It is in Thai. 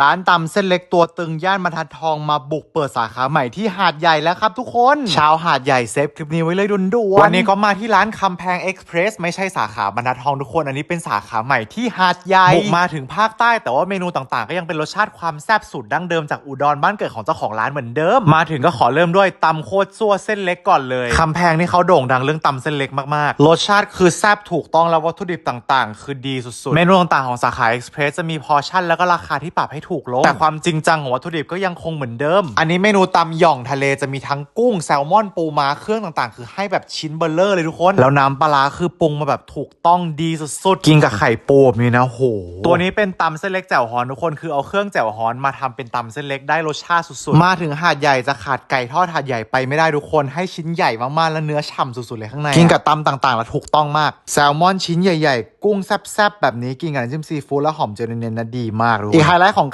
ร้านตำเส้นเล็กตัวตึงย่านบรรทัดทองมาบุกเปิดสาขาใหม่ที่หาดใหญ่แล้วครับทุกคน ชาวหาดใหญ่เซฟคลิปนี้ไว้เลยดุนด่วนวันนี้ก็มาที่ร้านคำแพงเอ็กซ์เพรสไม่ใช่สาขาบรรทัดทองทุกคน อันนี้เป็นสาขาใหม่ที่หาดใหญ่บุกมาถึงภาคใต้ แต่ว่าเมนูต่างๆ ก็ยังเป็นรสชาติความแซ่บสูตรดั้งเดิมจากอุดรบ้านเกิดของเจ้าของร้านเหมือนเดิม มาถึงก็ขอเริ่มด้วยตำโคตรซั่วเส้นเล็กก่อนเลยคำแพงนี่เขาโด่งดังเรื่องตำเส้นเล็กมากๆรสชาติคือแซ่บถูกต้องแล้ววัตถุดิบต่างๆ คือดีสุดๆ เมนูต่างๆของสาขาเอ็กซ์เพรสจะมีพอร์ชั่นแล้วก็ราคาที่ปรับให้ถูกลง แต่ความจริงจังของวัตถุดิบก็ยังคงเหมือนเดิม อันนี้เมนูตำหย่องทะเลจะมีทั้งกุ้งแซลมอนปูม้าเครื่องต่างๆ คือให้แบบชิ้นเบลเลอร์เลยทุกคน แล้วน้ำปลาร้าคือปรุงมาแบบถูกต้องดีสุดๆ กินกับไข่ปูแบบนี้นะโห ตัวนี้เป็นตำเส้นเล็กแจ่วฮอนทุกคนคือเอาเครื่องแจ่วฮอนมาทำเป็นตำเส้นเล็กได้รสชาติสุดๆ มาถึงหาดใหญ่จะขาดไก่ทอดหาดใหญ่ไปไม่ได้ทุกคนให้ชิ้นใหญ่มากๆแล้วเนื้อฉ่ำสุดๆเลยข้างในกินกับตำต่างๆ แล้วถูกต้องมากแซลมอนชิ้นใหญ่ๆ กุ้งแซ่บๆแบบนี้กินกับน้ำจิ้มซีฟู้ดแล้วหอมเจลเนนๆนะดีมากทุกคนอีกไฮไลท์ของ